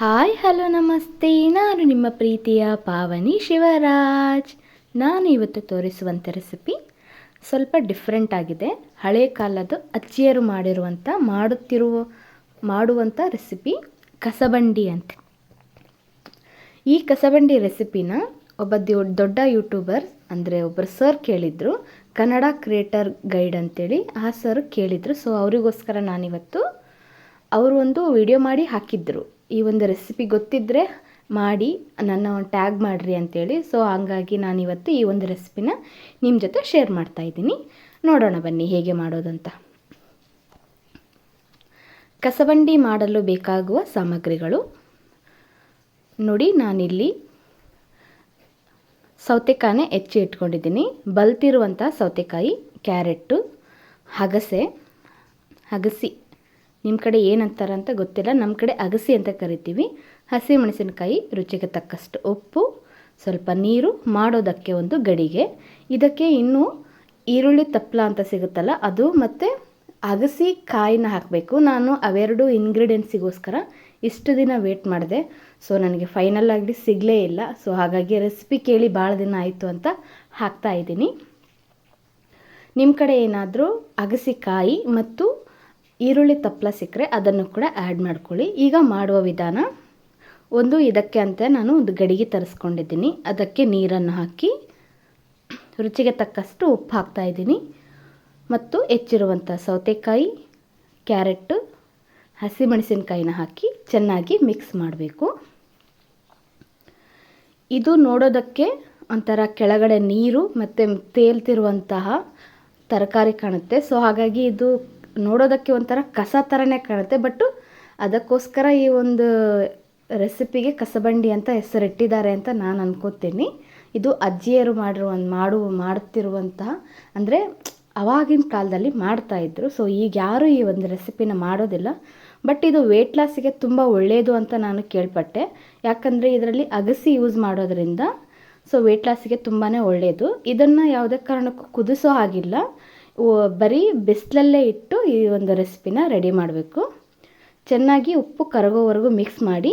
Hi, hello, ನಮಸ್ತೆ. ನಾನು ನಿಮ್ಮ ಪ್ರೀತಿಯ ಪಾವನಿ ಶಿವರಾಜ್. ನಾನು ಇವತ್ತು ತೋರಿಸುವಂಥ ರೆಸಿಪಿ ಸ್ವಲ್ಪ ಡಿಫ್ರೆಂಟ್ ಆಗಿದೆ. ಹಳೆ ಕಾಲದ ಅಜ್ಜಿಯರು ಮಾಡಿರುವಂಥ ಮಾಡುತ್ತಿರುವ ಮಾಡುವಂಥ ರೆಸಿಪಿ ಕಸಬಂಡಿ ಅಂತ. ಈ ಕಸಬಂಡಿ ರೆಸಿಪಿನ ಒಬ್ಬ ದೊಡ್ಡ ಯೂಟ್ಯೂಬರ್ ಅಂದರೆ ಒಬ್ಬರು ಸರ್ ಕೇಳಿದರು. ಕನ್ನಡ ಕ್ರಿಯೇಟರ್ ಗೈಡ್ ಅಂತೇಳಿ ಆ ಸರ್ ಕೇಳಿದರು. ಸೊ ಅವರಿಗೋಸ್ಕರ ನಾನಿವತ್ತು, ಅವರು ಒಂದು ವಿಡಿಯೋ ಮಾಡಿ ಹಾಕಿದ್ರು. ಈ ಒಂದು ರೆಸಿಪಿ ಗೊತ್ತಿದ್ದರೆ ಮಾಡಿ ನನ್ನ ಟ್ಯಾಗ್ ಮಾಡಿರಿ ಅಂತೇಳಿ. ಸೊ ಹಂಗಾಗಿ ನಾನಿವತ್ತು ಈ ಒಂದು ರೆಸಿಪಿನ ನಿಮ್ಮ ಜೊತೆ ಶೇರ್ ಮಾಡ್ತಾ ಇದ್ದೀನಿ. ನೋಡೋಣ ಬನ್ನಿ ಹೇಗೆ ಮಾಡೋದಂತ ಕಸಬಂಡಿ ಮಾಡಲು ಬೇಕಾಗುವ ಸಾಮಗ್ರಿಗಳು. ನೋಡಿ, ನಾನಿಲ್ಲಿ ಸೌತೆಕಾಯಿ ಹೆಚ್ಚಿ ಇಟ್ಕೊಂಡಿದ್ದೀನಿ. ಬಲ್ತಿರುವಂಥ ಸೌತೆಕಾಯಿ, ಕ್ಯಾರೆಟ್ಟು, ಹಗಸೆ ಅಗಸಿ ನಿಮ್ಮ ಕಡೆ ಏನಂತಾರೆ ಅಂತ ಗೊತ್ತಿಲ್ಲ. ನಮ್ಮ ಕಡೆ ಅಗಸಿ ಅಂತ ಕರಿತೀವಿ. ಹಸಿ ಮೆಣಸಿನಕಾಯಿ ರುಚಿಗೆ ತಕ್ಕಷ್ಟು ಉಪ್ಪು, ಸ್ವಲ್ಪ ನೀರು, ಮಾಡೋದಕ್ಕೆ ಒಂದು ಗಡಿಗೆ. ಇದಕ್ಕೆ ಇನ್ನೂ ಈರುಳ್ಳಿ ತಪ್ಪಲ ಅಂತ ಸಿಗುತ್ತಲ್ಲ, ಅದು ಮತ್ತು ಅಗಸಿ ಕಾಯಿನ ಹಾಕಬೇಕು. ನಾನು ಅವೆರಡು ಇನ್ಗ್ರೀಡಿಯೆಂಟ್ಸಿಗೋಸ್ಕರ ಇಷ್ಟು ದಿನ ವೇಟ್ ಮಾಡಿದೆ. ಸೊ, ನನಗೆ ಫೈನಲ್ ಆಗಿ ಸಿಗಲೇ ಇಲ್ಲ. ಸೊ, ಹಾಗಾಗಿ ರೆಸಿಪಿ ಕೇಳಿ ಭಾಳ ದಿನ ಆಯಿತು ಅಂತ ಹಾಕ್ತಾ ಇದ್ದೀನಿ. ನಿಮ್ಮ ಕಡೆ ಏನಾದರೂ ಅಗಸಿಕಾಯಿ ಮತ್ತು ಈರುಳ್ಳಿ ತಪ್ಪಲ ಸಿಕ್ಕರೆ ಅದನ್ನು ಕೂಡ ಆ್ಯಡ್ ಮಾಡ್ಕೊಳ್ಳಿ. ಈಗ ಮಾಡುವ ವಿಧಾನ, ಒಂದು ಇದಕ್ಕೆ ಅಂತ ನಾನು ಒಂದು ಗಡಿಗೆ ತರಿಸ್ಕೊಂಡಿದ್ದೀನಿ. ಅದಕ್ಕೆ ನೀರನ್ನು ಹಾಕಿ ರುಚಿಗೆ ತಕ್ಕಷ್ಟು ಉಪ್ಪು ಹಾಕ್ತಾ ಇದ್ದೀನಿ. ಮತ್ತು ಹೆಚ್ಚಿರುವಂಥ ಸೌತೆಕಾಯಿ, ಕ್ಯಾರೆಟ್ಟು, ಹಸಿಮೆಣಸಿನಕಾಯಿನ ಹಾಕಿ ಚೆನ್ನಾಗಿ ಮಿಕ್ಸ್ ಮಾಡಬೇಕು. ಇದು ನೋಡೋದಕ್ಕೆ ಒಂಥರ ಕೆಳಗಡೆ ನೀರು ಮತ್ತು ತೇಲ್ತಿರುವಂತಹ ತರಕಾರಿ ಕಾಣುತ್ತೆ. ಸೊ ಹಾಗಾಗಿ ಇದು ನೋಡೋದಕ್ಕೆ ಒಂಥರ ಕಸ ಥರನೇ ಕಾಣುತ್ತೆ, ಬಟ್ಟು ಅದಕ್ಕೋಸ್ಕರ ಈ ಒಂದು ರೆಸಿಪಿಗೆ ಕಸಬಂಡಿ ಅಂತ ಹೆಸರಿಟ್ಟಿದ್ದಾರೆ ಅಂತ ನಾನು ಅನ್ಕೋತೀನಿ. ಇದು ಅಜ್ಜಿಯರು ಮಾಡಿರುವ ಮಾಡುವ ಮಾಡುತ್ತಿರುವಂತಹ ಅಂದರೆ ಅವಾಗಿನ ಕಾಲದಲ್ಲಿ ಮಾಡ್ತಾಯಿದ್ರು ಸೊ ಈಗ ಯಾರೂ ಈ ಒಂದು ರೆಸಿಪಿನ ಮಾಡೋದಿಲ್ಲ. ಬಟ್ ಇದು ವೆಯ್ಟ್ ಲಾಸಿಗೆ ತುಂಬ ಒಳ್ಳೆಯದು ಅಂತ ನಾನು ಕೇಳ್ಪಟ್ಟೆ. ಯಾಕಂದರೆ ಇದರಲ್ಲಿ ಅಗಸಿ ಯೂಸ್ ಮಾಡೋದ್ರಿಂದ ಸೊ ವೆಯ್ಟ್ ಲಾಸಿಗೆ ತುಂಬಾ ಒಳ್ಳೆಯದು ಇದನ್ನು ಯಾವುದೇ ಕಾರಣಕ್ಕೂ ಕುದಿಸೋ ಹಾಗಿಲ್ಲ. ಬರೀ ಬಿಸಿಲಲ್ಲೇ ಇಟ್ಟು ಈ ಒಂದು ರೆಸಿಪಿನ ರೆಡಿ ಮಾಡಬೇಕು. ಚೆನ್ನಾಗಿ ಉಪ್ಪು ಕರಗೋವರೆಗೂ ಮಿಕ್ಸ್ ಮಾಡಿ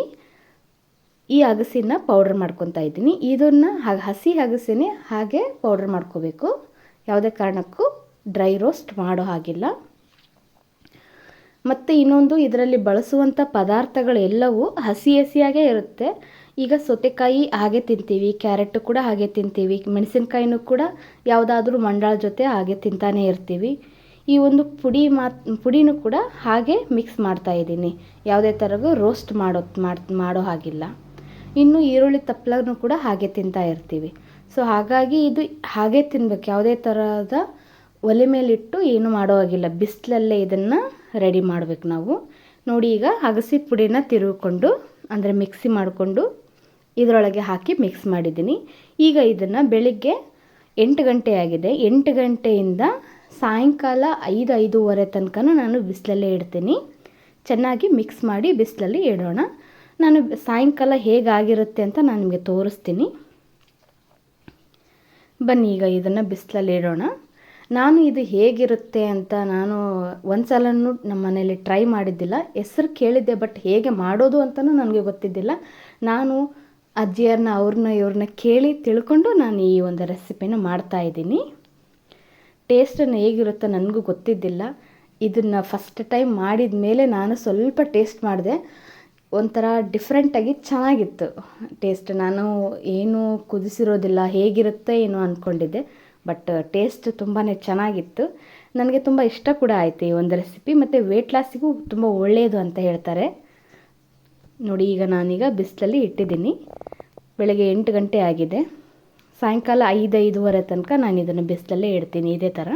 ಈ ಅಗಸಿನ ಪೌಡ್ರ್ ಮಾಡ್ಕೊತಾ ಇದ್ದೀನಿ. ಇದನ್ನು ಹಾಗ ಹಸಿ ಅಗಸಿನೇ ಹಾಗೆ ಪೌಡ್ರ್ ಮಾಡ್ಕೋಬೇಕು. ಯಾವುದೇ ಕಾರಣಕ್ಕೂ ಡ್ರೈ ರೋಸ್ಟ್ ಮಾಡೋ ಹಾಗಿಲ್ಲ. ಮತ್ತು ಇನ್ನೊಂದು ಇದರಲ್ಲಿ ಬಳಸುವಂಥ ಪದಾರ್ಥಗಳು ಎಲ್ಲವೂ ಹಸಿ ಹಸಿಯಾಗೇ ಇರುತ್ತೆ. ಈಗ ಸೌತೆಕಾಯಿ ಹಾಗೆ ತಿಂತೀವಿ, ಕ್ಯಾರೆಟು ಕೂಡ ಹಾಗೆ ತಿಂತೀವಿ, ಮೆಣಸಿನ್ಕಾಯಿನೂ ಕೂಡ ಯಾವುದಾದ್ರೂ ಮಂಡಾಳ ಜೊತೆ ಹಾಗೆ ತಿಂತಾನೆ ಇರ್ತೀವಿ. ಈ ಒಂದು ಪುಡಿ ಮಾತು, ಪುಡಿನೂ ಕೂಡ ಹಾಗೆ ಮಿಕ್ಸ್ ಮಾಡ್ತಾ ಇದ್ದೀನಿ. ಯಾವುದೇ ಥರಗೂ ರೋಸ್ಟ್ ಮಾಡೋ, ಮಾಡಿ, ಮಾಡೋ ಹಾಗಿಲ್ಲ. ಇನ್ನು ಈರುಳ್ಳಿ ತಪ್ಪಲನ್ನು ಕೂಡ ಹಾಗೆ ತಿಂತಾ ಇರ್ತೀವಿ. ಸೊ ಹಾಗಾಗಿ ಇದು ಹಾಗೆ ತಿನ್ಬೇಕು. ಯಾವುದೇ ಥರದ ಒಲೆ ಮೇಲಿಟ್ಟು ಏನು ಮಾಡೋ ಹಾಗಿಲ್ಲ. ಬಿಸಿಲಲ್ಲೇ ಇದನ್ನು ರೆಡಿ ಮಾಡಬೇಕು ನಾವು. ನೋಡಿ ಈಗ ಅಗಸಿ ಪುಡಿನ ತಿರುಗಿಕೊಂಡು, ಅಂದರೆ ಮಿಕ್ಸಿ ಮಾಡಿಕೊಂಡು ಇದರೊಳಗೆ ಹಾಕಿ ಮಿಕ್ಸ್ ಮಾಡಿದ್ದೀನಿ. ಈಗ ಇದನ್ನು ಬೆಳಿಗ್ಗೆ ಎಂಟು ಗಂಟೆ ಆಗಿದೆ. ಎಂಟು ಗಂಟೆಯಿಂದ ಸಾಯಂಕಾಲ ಐದು, ಐದೂವರೆ ತನಕ ನಾನು ಬಿಸಿಲಲ್ಲೇ ಇಡ್ತೀನಿ. ಚೆನ್ನಾಗಿ ಮಿಕ್ಸ್ ಮಾಡಿ ಬಿಸಿಲಲ್ಲಿ ಇಡೋಣ. ನಾನು ಸಾಯಂಕಾಲ ಹೇಗಾಗಿರುತ್ತೆ ಅಂತ ನಾನು ನಿಮಗೆ ತೋರಿಸ್ತೀನಿ. ಬನ್ನಿ, ಈಗ ಇದನ್ನು ಬಿಸಿಲಲ್ಲಿ ಇಡೋಣ. ನಾನು ಇದು ಹೇಗಿರುತ್ತೆ ಅಂತ ನಾನು ಒಂದು ಸಲನೂ ನಮ್ಮ ಮನೇಲಿ ಟ್ರೈ ಮಾಡಿದ್ದಿಲ್ಲ. ಹೆಸರು ಕೇಳಿದ್ದೆ, ಬಟ್ ಹೇಗೆ ಮಾಡೋದು ಅಂತಲೂ ನನಗೆ ಗೊತ್ತಿದ್ದಿಲ್ಲ. ನಾನು ಅಜ್ಜಿಯರನ್ನ ಅವ್ರನ್ನ, ಇವ್ರನ್ನ ಕೇಳಿ ತಿಳ್ಕೊಂಡು ನಾನು ಈ ಒಂದು ರೆಸಿಪಿನ ಮಾಡ್ತಾ ಇದ್ದೀನಿ. ಟೇಸ್ಟನ್ನು ಹೇಗಿರುತ್ತೋ ನನಗೂ ಗೊತ್ತಿದ್ದಿಲ್ಲ. ಇದನ್ನು ಫಸ್ಟ್ ಟೈಮ್ ಮಾಡಿದ ಮೇಲೆ ನಾನು ಸ್ವಲ್ಪ ಟೇಸ್ಟ್ ಮಾಡಿದೆ. ಒಂಥರ ಡಿಫ್ರೆಂಟಾಗಿ ಚೆನ್ನಾಗಿತ್ತು ಟೇಸ್ಟ್ ನಾನು ಏನು ಕುದಿಸಿರೋದಿಲ್ಲ, ಹೇಗಿರುತ್ತೆ ಏನೋ ಅಂದ್ಕೊಂಡಿದ್ದೆ ಬಟ್ ಟೇಸ್ಟ್ ತುಂಬಾ ಚೆನ್ನಾಗಿತ್ತು. ನನಗೆ ತುಂಬ ಇಷ್ಟ ಕೂಡ ಆಯಿತು ಈ ಒಂದು ರೆಸಿಪಿ ಮತ್ತು ವೆಯ್ಟ್ ಲಾಸಿಗೂ ತುಂಬ ಒಳ್ಳೆಯದು ಅಂತ ಹೇಳ್ತಾರೆ. ನೋಡಿ, ಈಗ ನಾನೀಗ ಬಿಸಿಲಲ್ಲಿ ಇಟ್ಟಿದ್ದೀನಿ. ಬೆಳಗ್ಗೆ ಎಂಟು ಗಂಟೆ ಆಗಿದೆ. ಸಾಯಂಕಾಲ ಐದು ಐದೂವರೆ ತನಕ ನಾನು ಇದನ್ನು ಬಿಸಿಲಲ್ಲೇ ಇಡ್ತೀನಿ ಇದೇ ಥರ.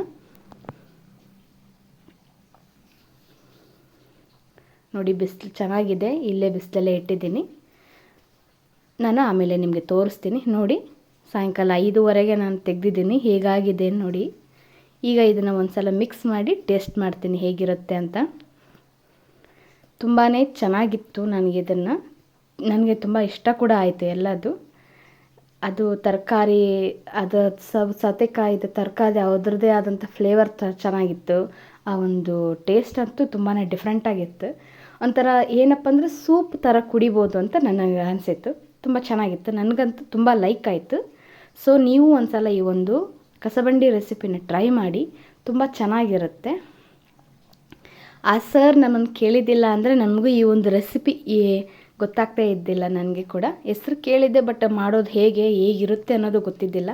ನೋಡಿ, ಬಿಸಿಲು ಚೆನ್ನಾಗಿದೆ. ಇಲ್ಲೇ ಬಿಸಿಲಲ್ಲೇ ಇಟ್ಟಿದ್ದೀನಿ. ನಾನು ಆಮೇಲೆ ನಿಮಗೆ ತೋರಿಸ್ತೀನಿ. ನೋಡಿ, ಸಾಯಂಕಾಲ ಐದೂವರೆಗೆ ನಾನು ತೆಗೆದಿದ್ದೀನಿ. ಹೇಗಾಗಿದೆ ನೋಡಿ. ಈಗ ಇದನ್ನು ಒಂದು ಸಲ ಮಿಕ್ಸ್ ಮಾಡಿ ಟೇಸ್ಟ್ ಮಾಡ್ತೀನಿ ಹೇಗಿರುತ್ತೆ ಅಂತ. ತುಂಬಾ ಚೆನ್ನಾಗಿತ್ತು ನನಗೆ ಇದನ್ನು. ನನಗೆ ತುಂಬ ಇಷ್ಟ ಕೂಡ ಆಯಿತು ಎಲ್ಲದು. ಅದು ತರಕಾರಿ, ಅದು ಸೌತೆಕಾಯಿದು ತರಕಾರಿ ಅದರದ್ದೇ ಆದಂಥ ಫ್ಲೇವರ್ ತ ಚೆನ್ನಾಗಿತ್ತು. ಆ ಒಂದು ಟೇಸ್ಟ್ ಅಂತೂ ತುಂಬಾ ಡಿಫ್ರೆಂಟಾಗಿತ್ತು ಒಂಥರ ಏನಪ್ಪ ಅಂದರೆ ಸೂಪ್ ಥರ ಕುಡಿಬೋದು ಅಂತ ನನಗೆ ಅನಿಸಿತ್ತು. ತುಂಬ ಚೆನ್ನಾಗಿತ್ತು. ನನಗಂತೂ ತುಂಬ ಲೈಕ್ ಆಯಿತು. ಸೊ ನೀವು ಒಂದು ಸಲ ಈ ಒಂದು ಕಸಬಂಡಿ ರೆಸಿಪಿನ ಟ್ರೈ ಮಾಡಿ. ತುಂಬ ಚೆನ್ನಾಗಿರುತ್ತೆ. ಆ ಸರ್ ನಮ್ಮನ್ನು ಕೇಳಿದ್ದಿಲ್ಲ ಅಂದರೆ ನಮಗೂ ಈ ಒಂದು ರೆಸಿಪಿ ಗೊತ್ತಾಗ್ತಾ ಇದ್ದಿಲ್ಲ ನನಗೆ ಕೂಡ. ಹೆಸ್ರು ಕೇಳಿದ್ದೆ ಬಟ್ ಮಾಡೋದು ಹೇಗೆ, ಹೇಗಿರುತ್ತೆ ಅನ್ನೋದು ಗೊತ್ತಿದ್ದಿಲ್ಲ.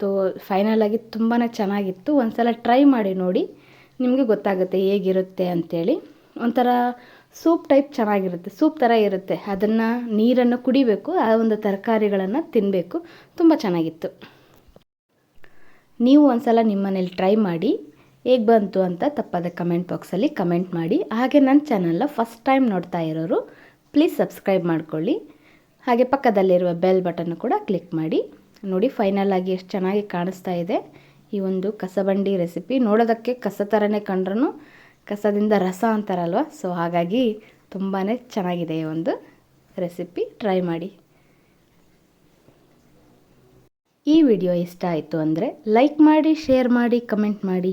ತೋ ಫೈನಲ್ ಆಗಿ ತುಂಬಾ ಚೆನ್ನಾಗಿತ್ತು. ಒಂದ್ಸಲ ಟ್ರೈ ಮಾಡಿ ನೋಡಿ, ನಿಮಗೆ ಗೊತ್ತಾಗುತ್ತೆ ಹೇಗಿರುತ್ತೆ ಅಂಥೇಳಿ ಒಂಥರ ಸೂಪ್ ಟೈಪ್ ಚೆನ್ನಾಗಿರುತ್ತೆ. ಸೂಪ್ ಥರ ಇರುತ್ತೆ. ಅದನ್ನು ನೀರನ್ನು ಕುಡಿಬೇಕು. ಆ ಒಂದು ತರಕಾರಿಗಳನ್ನು ತಿನ್ನಬೇಕು ತುಂಬ ಚೆನ್ನಾಗಿತ್ತು. ನೀವು ಒಂದ್ಸಲ ನಿಮ್ಮ ಮನೇಲಿ ಟ್ರೈ ಮಾಡಿ. ಹೇಗೆ ಬಂತು ಅಂತ ತಪ್ಪದ ಕಮೆಂಟ್ ಬಾಕ್ಸಲ್ಲಿ ಕಮೆಂಟ್ ಮಾಡಿ. ಹಾಗೆ ನನ್ನ ಚಾನಲ್ನ ಫಸ್ಟ್ ಟೈಮ್ ನೋಡ್ತಾ ಇರೋರು, ಪ್ಲೀಸ್ ಸಬ್ಸ್ಕ್ರೈಬ್ ಮಾಡ್ಕೊಳ್ಳಿ. ಹಾಗೆ ಪಕ್ಕದಲ್ಲಿರುವ ಬೆಲ್ ಬಟನ್ನು ಕೂಡ ಕ್ಲಿಕ್ ಮಾಡಿ. ನೋಡಿ, ಫೈನಲ್ ಆಗಿ ಎಷ್ಟು ಚೆನ್ನಾಗಿ ಕಾಣಿಸ್ತಾ ಇದೆ ಈ ಒಂದು ಕಸಬಂಡಿ ರೆಸಿಪಿ. ನೋಡೋದಕ್ಕೆ ಕಸ ಥರನೇ ಕಂಡ್ರೂ ಕಸದಿಂದ ರಸ ಅಂತಾರಲ್ವ? ಸೊ, ಹಾಗಾಗಿ ತುಂಬಾ ಚೆನ್ನಾಗಿದೆ ಈ ಒಂದು ರೆಸಿಪಿ. ಟ್ರೈ ಮಾಡಿ. ಈ ವಿಡಿಯೋ ಇಷ್ಟ ಆಯಿತು ಅಂದರೆ ಲೈಕ್ ಮಾಡಿ, ಶೇರ್ ಮಾಡಿ, ಕಮೆಂಟ್ ಮಾಡಿ.